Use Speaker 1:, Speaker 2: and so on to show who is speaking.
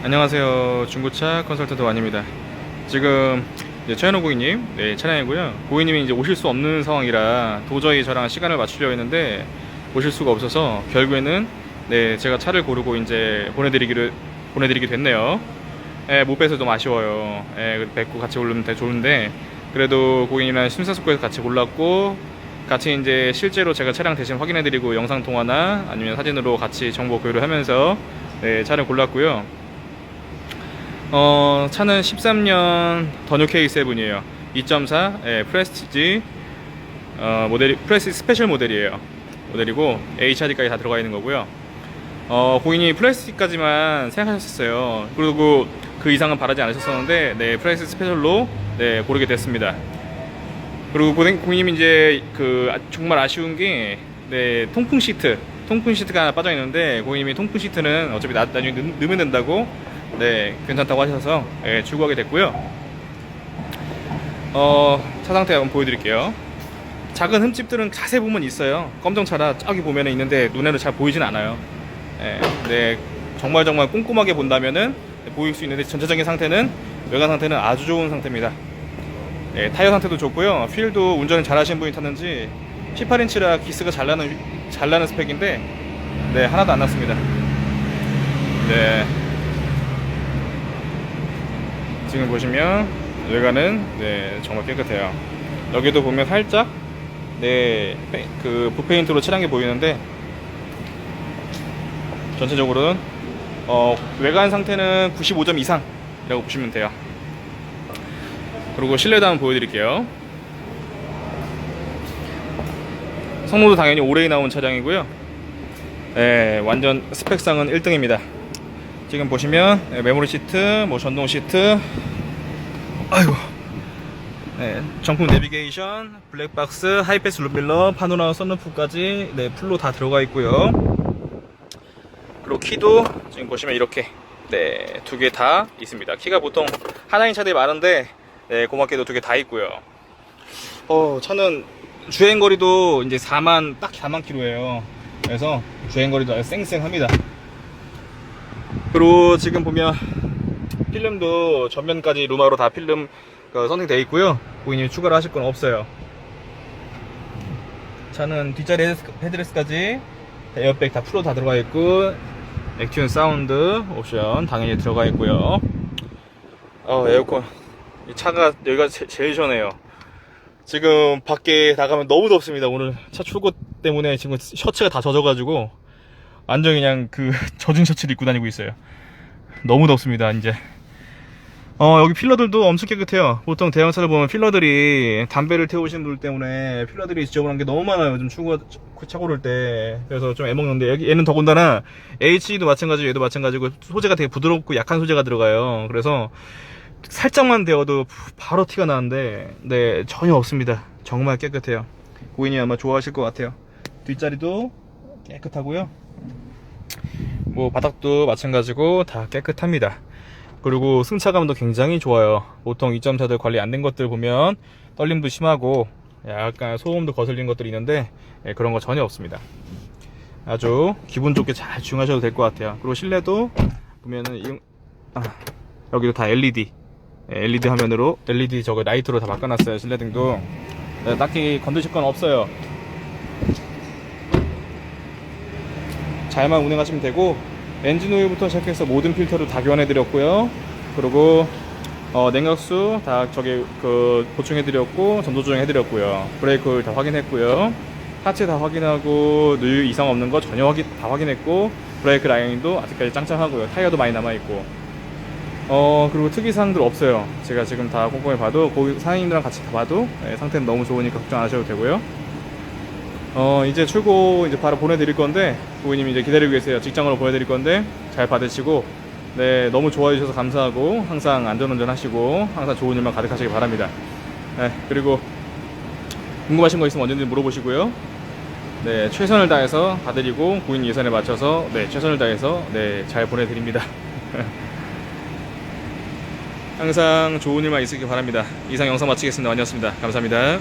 Speaker 1: 안녕하세요. 중고차 컨설턴트 완입니다. 지금 이제 최현호 고객님 네, 차량이고요. 고객님이 이제 오실 수 없는 상황이라 도저히 저랑 시간을 맞추려 했는데 오실 수가 없어서 결국에는 네, 제가 차를 고르고 이제 보내드리기를 보내드리게 됐네요. 예, 못 뵈서 좀 아쉬워요. 예, 뵙고 같이 고르면 되게 좋은데 그래도 고객님이랑 심사숙고해서 같이 골랐고 같이 이제 실제로 제가 차량 대신 확인해드리고 영상 통화나 아니면 사진으로 같이 정보 교류를 하면서 네, 차를 골랐고요. 어, 차는 13년 더뉴 K7이에요. 2.4 예, 프레스티지 어, 모델이 프레스 스페셜 모델이에요. 모델이고 HRD까지 다 들어가 있는 거고요. 어, 고객님이 플래스틱까지만 생각하셨었어요. 그리고 그 이상은 바라지 않으셨었는데, 네, 플래스 스페셜로 네, 고르게 됐습니다. 그리고 고객- 고객님이 이제 그 아- 정말 아쉬운 게, 네, 통풍 시트, 통풍 시트가 하나 빠져 있는데, 고객님이 통풍 시트는 어차피 나, 나중에 넣, 넣으면 된다고, 네, 괜찮다고 하셔서, 예, 출고하게 됐고요. 어, 차 상태 한번 보여드릴게요. 작은 흠집들은 자세히 보면 있어요. 검정차라 저기 보면 있는데 눈에는 잘 보이진 않아요. 예, 네, 정말 정말 꼼꼼하게 본다면은 보일 수 있는데 전체적인 상태는 외관 상태는 아주 좋은 상태입니다. 예, 타이어 상태도 좋고요. 휠도 운전을 잘하시는 분이 탔는지 18인치라 기스가 잘 나는 잘 나는 스펙인데 네 하나도 안 났습니다. 네. 지금 보시면 외관은 네 정말 깨끗해요. 여기도 보면 살짝 네 그 붓페인트로 칠한 게 보이는데 전체적으로는 어, 외관 상태는 95점 이상이라고 보시면 돼요. 그리고 실내도 한번 보여드릴게요. 성능도 당연히 오래 나온 차량이고요. 네, 완전 스펙상은 1등입니다. 지금 보시면 네, 메모리 시트, 뭐 전동 시트, 아이고, 네, 정품 내비게이션, 블랙박스, 하이패스 룸밀러, 파노라마 썬루프까지 네, 풀로 다 들어가 있고요. 그리고 키도 지금 보시면 이렇게 네, 두 개 다 있습니다. 키가 보통 하나인 차들이 많은데 네, 고맙게도 두 개 다 있고요. 어, 차는 주행 거리도 이제 4만 딱 4만 킬로예요. 그래서 주행 거리도 아주 쌩쌩합니다. 그리고 지금 보면 필름도 전면까지 루마로 다 필름 그 선택되어 있고요. 고객님 추가로 하실 건 없어요. 차는 뒷자리 헤드레스- 헤드레스까지 에어백 다 풀로 다 들어가 있고 액튠 사운드 옵션 당연히 들어가 있고요. 어 에어컨 이 차가 여기가 제, 제일 시원해요. 지금 밖에 나가면 너무 덥습니다. 오늘 차 출고 때문에 지금 셔츠가 다 젖어가지고 완전 그냥 그 젖은 셔츠를 입고 다니고 있어요. 너무 덥습니다. 이제 어 여기 필러들도 엄청 깨끗해요. 보통 대형차를 보면 필러들이 담배를 태우신 분들 때문에 필러들이 지저분한 게 너무 많아요. 요즘 출고 차 고를 때 그래서 좀 애먹는데 얘는 더군다나 HE도 마찬가지고 얘도 마찬가지고 소재가 되게 부드럽고 약한 소재가 들어가요. 그래서 살짝만 데워도 바로 티가 나는데 네 전혀 없습니다. 정말 깨끗해요. 고객님 아마 좋아하실 것 같아요. 뒷자리도 깨끗하고요. 뭐 바닥도 마찬가지고 다 깨끗합니다. 그리고 승차감도 굉장히 좋아요. 보통 2.4들 관리 안 된 것들 보면 떨림도 심하고 약간 소음도 거슬리는 것들이 있는데 예, 그런 거 전혀 없습니다. 아주 기분 좋게 잘 주행하셔도 될 것 같아요. 그리고 실내도 보면은 이- 아, 여기도 다 LED 예, LED 화면으로 LED 저거 라이트로 다 바꿔놨어요. 실내 등도 네, 딱히 건드실 건 없어요. 잘만 운행하시면 되고 엔진 오일부터 시작해서 모든 필터를 다 교환해 드렸고요. 그리고 어, 냉각수 다 저기 그 보충해 드렸고 전도 조정해 드렸고요. 브레이크 오일 다 확인했고요. 하체 다 확인하고 누유 이상 없는 거 전혀 확인 다 확인했고 브레이크 라인도 아직까지 짱짱하고요. 타이어도 많이 남아 있고. 어 그리고 특이사항들 없어요. 제가 지금 다 꼼꼼히 봐도 고객 사장님들랑 같이 다 봐도 예, 상태는 너무 좋으니까 걱정 안 하셔도 되고요. 어 이제 출고 이제 바로 보내드릴 건데 고객님이 이제 기다리고 계세요. 직장으로 보내드릴 건데 잘 받으시고 네 너무 좋아해 주셔서 감사하고 항상 안전운전 하시고 항상 좋은 일만 가득하시길 바랍니다. 네 그리고 궁금하신 거 있으면 언제든지 물어보시고요. 네 최선을 다해서 봐드리고 고객 예산에 맞춰서 네 최선을 다해서 네잘 보내드립니다. 항상 좋은 일만 있으길 바랍니다. 이상 영상 마치겠습니다. 완이었습니다. 감사합니다.